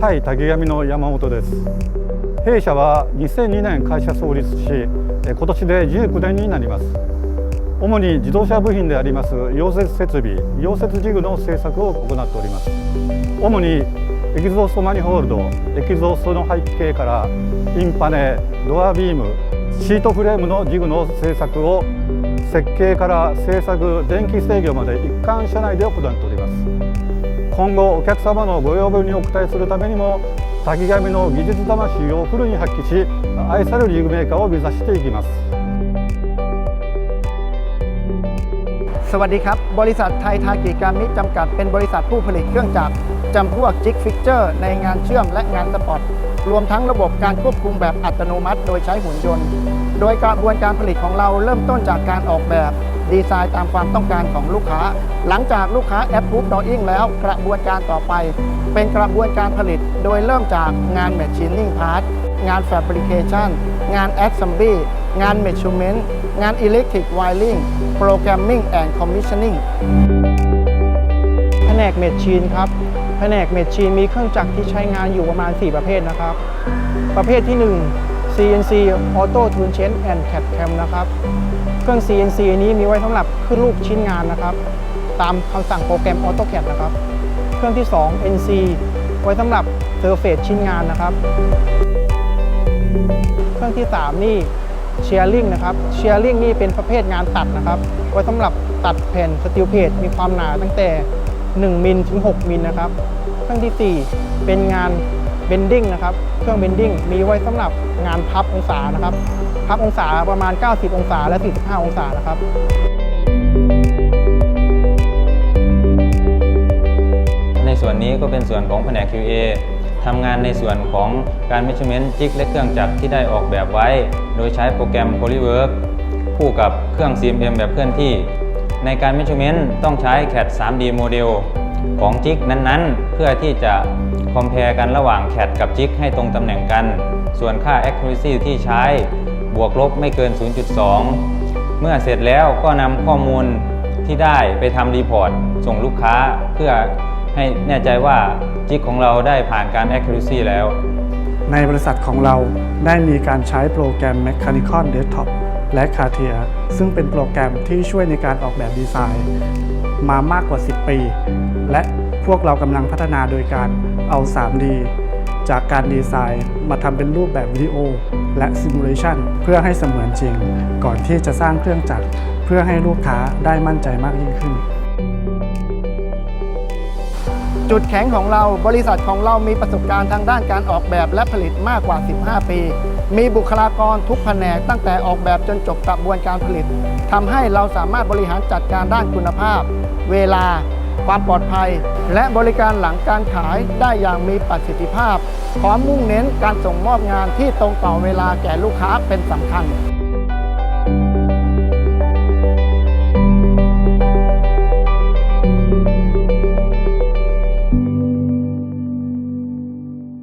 タイ竹上の山本です。弊社は2002年会社創立しえ今年で19年になります。主に自動車部品であります溶接設備溶接ジグの製作を行っております。主にエキゾーストマニホールドエキゾーストの背景からインパネドアビームシートフレームのジグの製作を設計から製作電気制御まで一貫社内で行っております。今後お客様のご要望にお応えするためにも滝上の技術魂をフルに発揮し愛されるリーグメーカーを目指していきます สวัสดีครับ บริษัทไทยทากิการมิจำกัด เป็นบริษัทผู้ผลิตเครื่องจักรจำพวกจิกฟิกเจอร์ ในงานเชื่อมและงานสปอร์ต รวมทั้งระบบการควบคุมแบบอัตโนมัติ โดยใช้หุ่นยนต์ โดยกระบวนการผลิตของเราเริ่มต้นจากการออกแบบ ดีไซน์ตามความต้องการของลูกค้า หลังจากลูกค้าแอปพูฟดอ i ิ g แล้วกระบวนการต่อไป เป็นกระบวนการผลิต โดยเริ่มจากงาน Machining Part งาน Fabrication งาน Assembly งาน Measurement งาน Electric Wiring Programming and Commissioning แผนกเมชชีนครับแผนกเมชชีนมีเครื่องจักรที่ใช้งานอยู่ประมาณ 4 ประเภทนะครับ ประเภทที่ 1 CNC Auto Tune Change and CAD Cam นะครับ เครื่อง CNC นี้มีไว้สำหรับขึ้นรูปชิ้นงานนะครับ ตามคำสั่งโปรแกรม AutoCAD นะครับ เครื่องที่ 2 NC ไว้สำหรับเซอร์เฟสชิ้นงานนะครับ เครื่องที่ 3 นี่เชียร์ลิงนะครับเชียร์ลิงนี่เป็นประเภทงานตัดนะครับ ไว้สำหรับตัดแผ่นสติลเพจมีความหนาตั้งแต่ 1มิลถึง 6มิลนะครับ เครื่องที่ 4 เป็นงาน เบนดิ้งนะครับ เครื่องเบนดิ้งมีไว้สำหรับงานพับองศานะครับ พับองศาประมาณ 90 องศาและ 45 องศานะครับในส่วนนี้ก็เป็นส่วนของแผนก QA ทำงานในส่วนของการ measurement จิกและเครื่องจักรที่ได้ออกแบบไว้ โดยใช้โปรแกรม Polywork คู่กับเครื่อง CMM แบบเคลื่อนที่ ในการ measurement ต้องใช้ CAD 3D โมเดลของจิกนั้นๆ เพื่อที่จะ compare กันระหว่าง CAD กับจิกให้ตรงตำแหน่งกัน ส่วนค่า accuracy ที่ใช้บวกลบไม่เกิน 0.2 เมื่อเสร็จแล้วก็นำข้อมูลที่ได้ไปทำรีพอร์ตส่งลูกค้าเพื่อให้แน่ใจว่าจิกของเราได้ผ่านการ accuracy แล้ว ในบริษัทของเราได้มีการใช้โปรแกรม Mechanical Desktop และ Cartier ซึ่งเป็นโปรแกรมที่ช่วยในการออกแบบดีไซน์ มามากกว่า 10 ปี และ พวกเรากำลังพัฒนาโดยการเอา 3D จากการดีไซน์มาทำเป็นรูปแบบวิดีโอ และซิมูเลชันเพื่อให้เสมือนจริง ก่อนที่จะสร้างเครื่องจักรเพื่อให้ลูกค้าได้มั่นใจมากยิ่งขึ้น จุดแข็งของเราบริษัทของเรามีประสบการณ์ทางด้านการออกแบบและผลิตมากกว่า 15 ปี มีบุคลากรทุกแผนกตั้งแต่ออกแบบจนจบกระบวนการผลิตทำให้เราสามารถบริหารจัดการด้านคุณภาพ เวลา ความปลอดภัย และบริการหลังการขายได้อย่างมีประสิทธิภาพพร้อมมุ่งเน้นการส่งมอบงานที่ตรงต่อเวลาแก่ลูกค้าเป็นสำคัญ